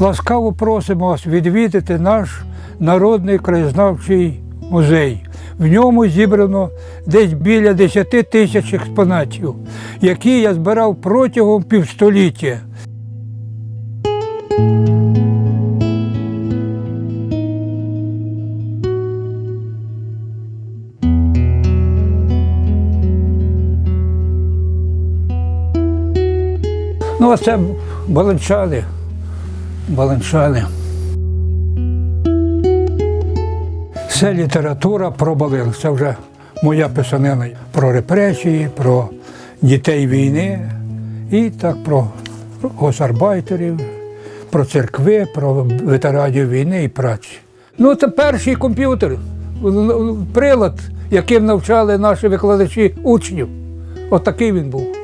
Ласкаво просимо вас відвідати наш народний краєзнавчий музей. В ньому зібрано десь біля 10 тисяч експонатів, які я збирав протягом півстоліття. Ну, а це баланчани. Баланчани. Це література про Балин. Це вже моя писанина про репресії, про дітей війни і так про госарбайтерів, про церкви, про ветеранів війни і праці. Ну, це перший комп'ютер, прилад, яким навчали наші викладачі учнів. От такий він був.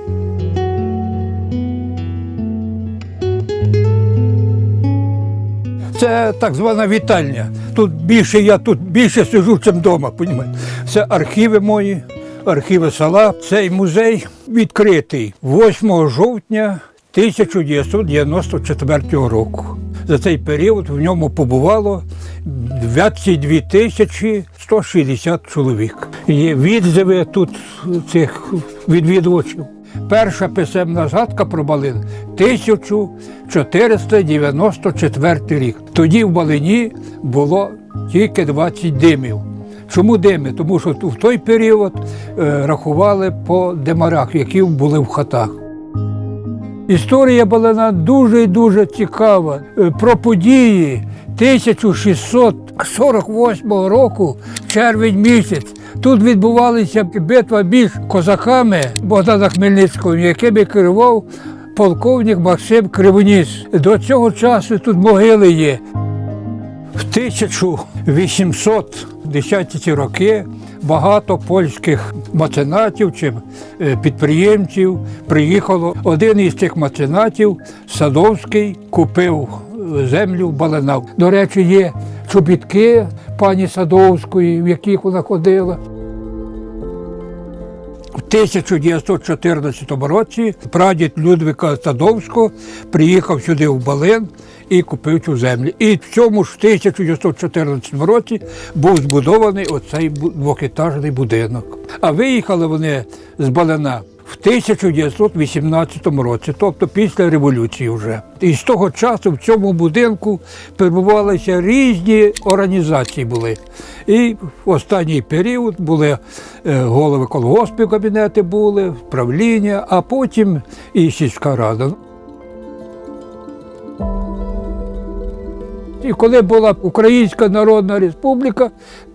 Це так звана вітальня. Тут більше я тут більше сижу, ніж вдома. Понімаєте? Це архіви мої, архіви села. Цей музей відкритий 8 жовтня 1994 року. За цей період в ньому побувало 22 тисячі 160 чоловік. Є відзиви тут цих відвідувачів. Перша писемна згадка про Балин 1494 рік. Тоді в Балині було тільки 20 димів. Чому дими? Тому що в той період е, рахували по димарах, які були в хатах. Історія Балина дуже і дуже цікава. Е, Про події 1648 року, червень місяць. Тут відбувалася битва між козаками Богдана Хмельницького, якими керував полковник Максим Кривоніс. До цього часу тут могили є. В 1810 роки багато польських меценатів чи е, підприємців приїхало. Один із цих меценатів, Садовський, купив е, землю в Балинах. До речі, є чобітки пані Садовської, в яких вона ходила. В 1914 році прадід Людвика Садовського приїхав сюди в Балин і купив цю землю. І в цьому ж 1914 році був збудований оцей двохетажний будинок. А виїхали вони з Балина 1918 році, тобто після революції вже. І з того часу в цьому будинку перебувалися різні організації були. І в останній період були е, голови колгоспів кабінети були, правління, а потім і сільська рада. І коли була Українська Народна Республіка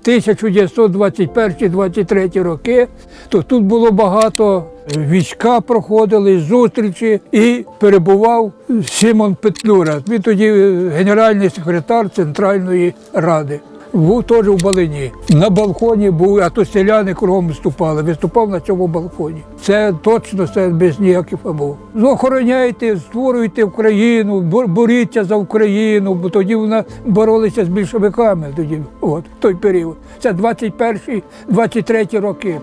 1921-23 роки, то тут було багато війська проходили, зустрічі, і перебував Симон Петлюра. Він тоді генеральний секретар Центральної Ради. Був теж у Балині. На балконі був, а то селяни кругом виступали. Виступав на цьому балконі. Це точно це без ніяких фабов. Ну, охороняйте, створюйте Україну, боріться за Україну, бо тоді вона боролися з більшовиками. Тоді, от, той період. Це 21-23 роки.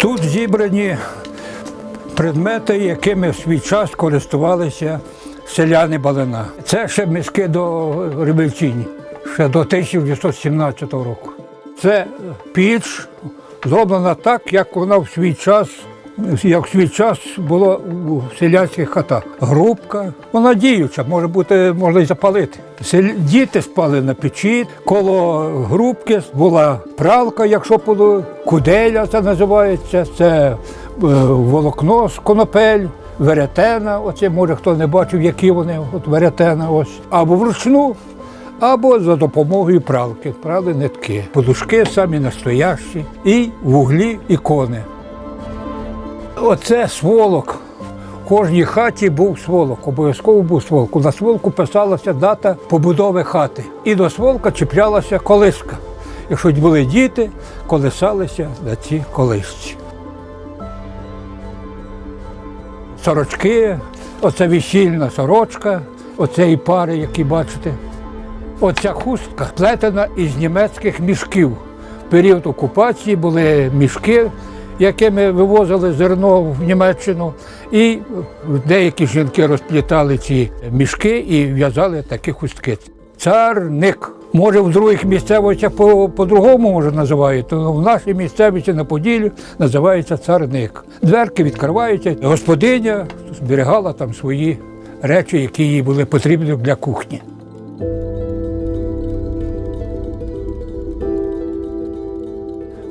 Тут зібрані предмети, якими в свій час користувалися селяни Балина. Це ще миски до революційні, ще до 1917 року. Це піч зроблена так, як вона в свій час, як в свій час було у селянських хатах. Грубка, вона діюча, може бути, можна й запалити. Діти спали на печі, коло грубки була пралка, якщо було, куделя це називається, це е, волокно з конопель. Веретена, оце може хто не бачив, які вони, от веретена, ось. Або вручну, або за допомогою пралки. Прали нитки. Подушки самі настоящі, і вуглі ікони. Оце сволок. В кожній хаті був сволок, обов'язково був сволок. На сволку писалася дата побудови хати. І до сволка чіплялася колиска. Якщо були діти, колисалися на цій колисці. Сорочки, оце весільна сорочка, оцеї пари, які бачите. Оця хустка плетена із німецьких мішків. В період окупації були мішки якими вивозили зерно в Німеччину, і деякі жінки розплітали ці мішки і в'язали такі хустки. Царник. Може, в других місцевостях по- по-другому може називають, то в нашій місцевості на Поділлі називається царник. Дверки відкриваються, господиня зберігала там свої речі, які їй були потрібні для кухні.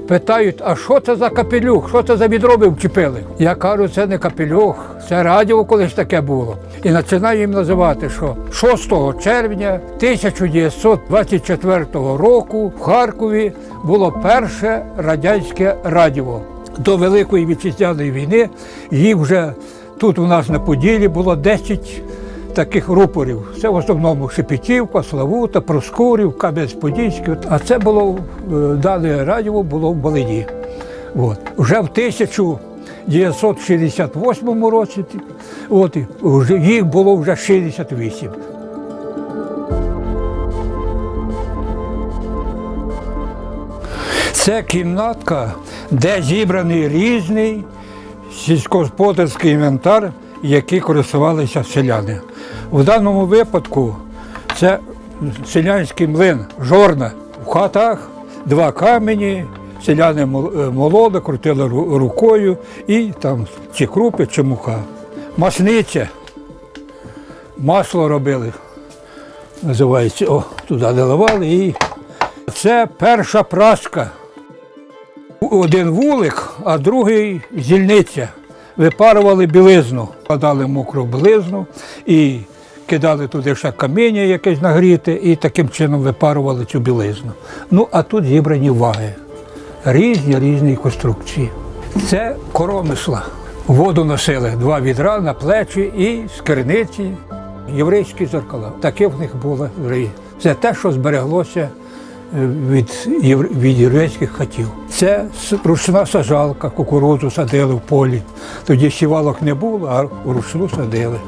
Питають, а що це за капелюх? Що це за відро ви вчепили? Я кажу, це не капелюх, це радіо колись таке було. І починаю їм називати, що 6 червня 1924 року в Харкові було перше радянське радіо. До Великої вітчизняної війни їх вже тут у нас на Поділі було 10 таких рупорів. Це в основному Шепетівка, Славута, Проскурів, Кам'янець-Подільський. А це було е, дане радіо було в Волині. От. Вже в 1968 році от, їх було вже 68. Це кімнатка, де зібраний різний сільськогосподарський інвентар, який користувалися селяни. В даному випадку це селянський млин, жорна. В хатах два камені, селяни е, мололи, крутили рукою і там чи крупи, чи мука. Масниця, масло робили, називається, о, туди наливали і це перша праска. Один вулик, а другий зільниця. Випарували білизну, кладали мокру білизну і кидали туди ще каміння якесь нагріте, і таким чином випарували цю білизну. Ну, а тут зібрані ваги. Різні різні конструкції. Це коромисла. Воду носили два відра на плечі і з керниці. Єврейські зеркала. Таке в них було. Це те, що збереглося від, від єврейських хатів. Це ручна сажалка, кукурудзу садили в полі. Тоді сівалок не було, а вручну садили.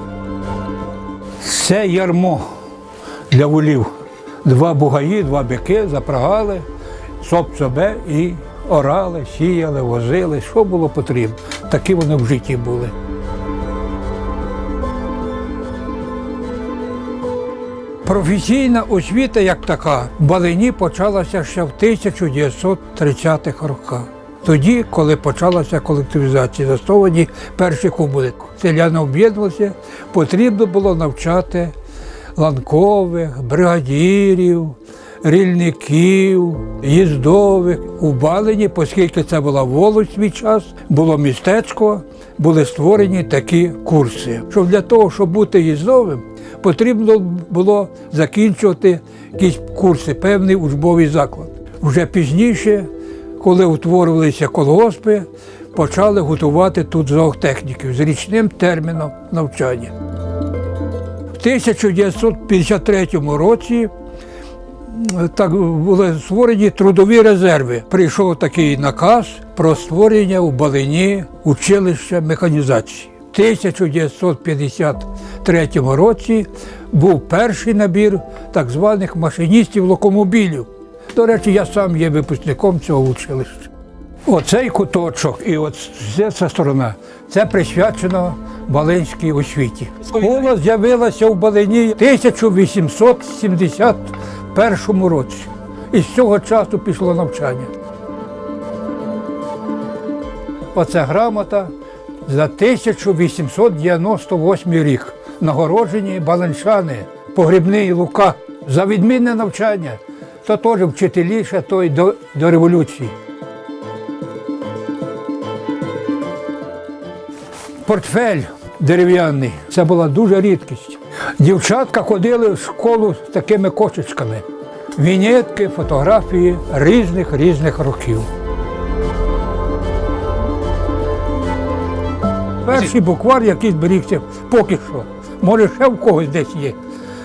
Це ярмо для волів. Два бугаї, два бики запрагали, соп собе і орали, сіяли, возили, що було потрібно. Такі вони в житті були. Професійна освіта як така в Балині почалася ще в 1930-х роках. Тоді, коли почалася колективізація, засновані перші комуни. Селяни об'єднувалися, потрібно було навчати ланкових, бригадірів, рільників, їздових. У Балині, оскільки це була волость свій час, було містечко, були створені такі курси. Щоб для того, щоб бути їздовим, потрібно було закінчувати якісь курси, певний учбовий заклад. Вже пізніше, коли утворювалися колгоспи, почали готувати тут зоотехніків з річним терміном навчання. В 1953 році так були створені трудові резерви. Прийшов такий наказ про створення у Балині училища механізації. У 1953 році був перший набір так званих машиністів локомобілів. До речі, я сам є випускником цього училища. Оцей куточок і от ця сторона це присвячено Балинській освіті. Школа з'явилася в Балині в 1871 році. І з цього часу пішло навчання. Оце грамота за 1898 рік. Нагороджені баланчани, погрібний Лука за відмінне навчання. То теж вчителі ще той до, до революції. Портфель дерев'яний це була дуже рідкість. Дівчатка ходили в школу з такими кошечками. Вінетки, фотографії різних різних років. Перший буквар, який зберігся поки що. Може, ще в когось десь є.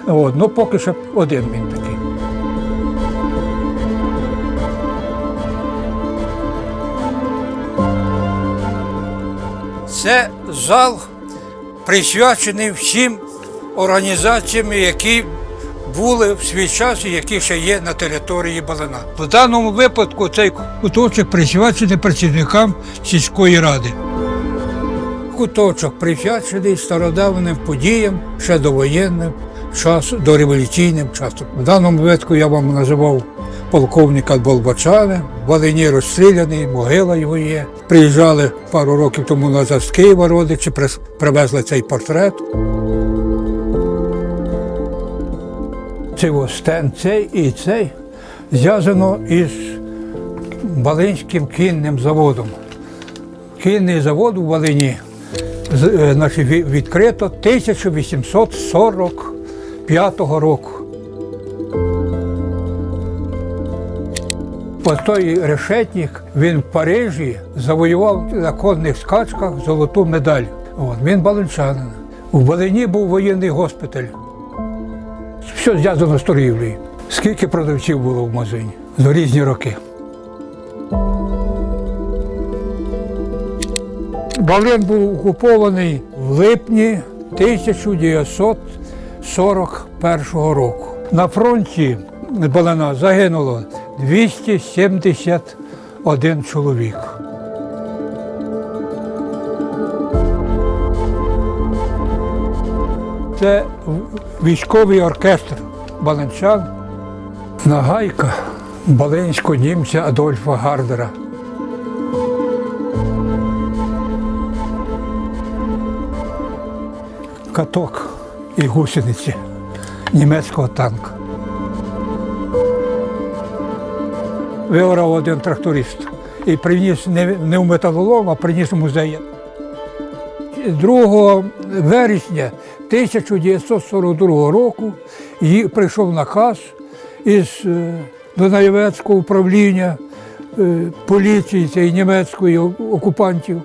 От, ну поки що один він такий. Це зал присвячений всім організаціям, які були в свій час і які ще є на території Балина. В даному випадку цей куточок присвячений працівникам сільської ради. Куточок присвячений стародавним подіям ще довоєнним часу, до революційним часом. В даному випадку я вам називав полковника Болбачана, в Волині розстріляний, могила його є. Приїжджали пару років тому назад з Києва родичі, привезли цей портрет. Цей стен, цей і цей зв'язано із Балинським кінним заводом. Кінний завод у Волині е, відкрито 1845 року. Ось той решетник, він в Парижі завоював на конних скачках золоту медаль. От, він балинчанин. У Волині був воєнний госпіталь. Все зв'язано з торгівлею. Скільки продавців було в магазині за різні роки. Балин був окупований в липні 1941 року. На фронті Балина загинуло 271 чоловік. Це військовий оркестр балинчан, нагайка балинського німця Адольфа Гардера. Каток і гусениці німецького танка. Виграв один тракторист і приніс не, в металолом, а приніс в музей. 2 вересня 1942 року прийшов наказ із е, Дунаєвецького управління е, поліції цієї німецької окупантів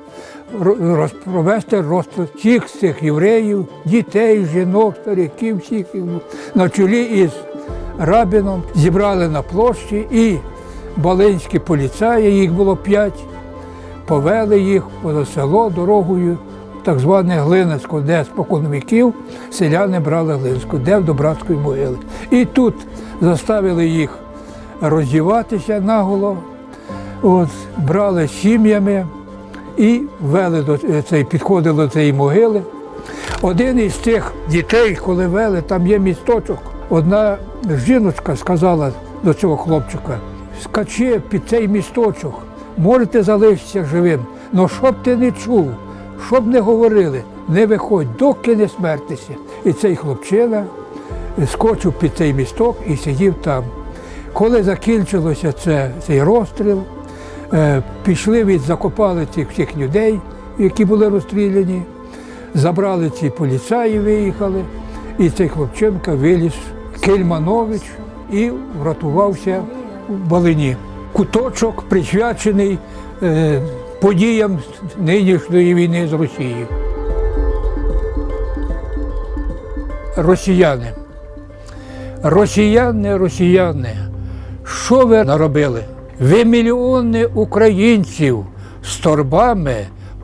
провести розстріл всіх цих євреїв, дітей, жінок, стариків, всіх на чолі із Рабіном зібрали на площі і балинські поліцаї, їх було п'ять, повели їх поза село дорогою, так зване Глинецько, де спокон віків селяни брали Глинську, де в Добратської могили. І тут заставили їх роздіватися наголо, от, брали сім'ями і вели до е, цей, підходили до цієї могили. Один із тих дітей, коли вели, там є місточок. Одна жіночка сказала до цього хлопчика: скачи під цей місточок, можете залишитися живим. але щоб ти не чув, щоб не говорили, не виходь, доки не смертися. І цей хлопчина скочив під цей місток і сидів там. Коли закінчилося це, цей розстріл, е, пішли від закопали цих всіх людей, які були розстріляні, забрали ці поліцаї, виїхали, і цей хлопчинка виліз Кельманович і врятувався в Балині. Куточок присвячений е, подіям нинішньої війни з Росією. Росіяни. Росіяни, росіяни, що ви наробили? Ви мільйони українців з торбами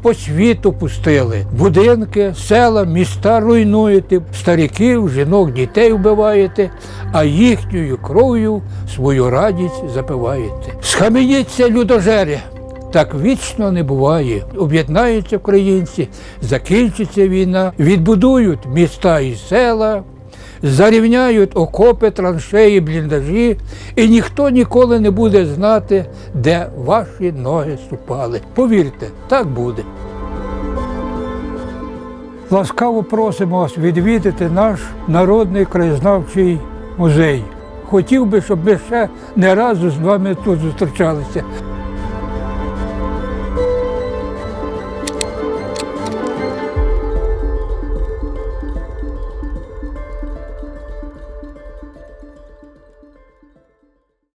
по світу пустили. Будинки, села, міста руйнуєте, стариків, жінок, дітей вбиваєте, а їхньою кров'ю свою радість запиваєте. Схаменіться, людожери! Так вічно не буває. Об'єднаються українці, закінчиться війна, відбудують міста і села, зарівняють окопи, траншеї, бліндажі, і ніхто ніколи не буде знати, де ваші ноги ступали. Повірте, так буде. Ласкаво просимо вас відвідати наш народний краєзнавчий музей. Хотів би, щоб ми ще не разу з вами тут зустрічалися.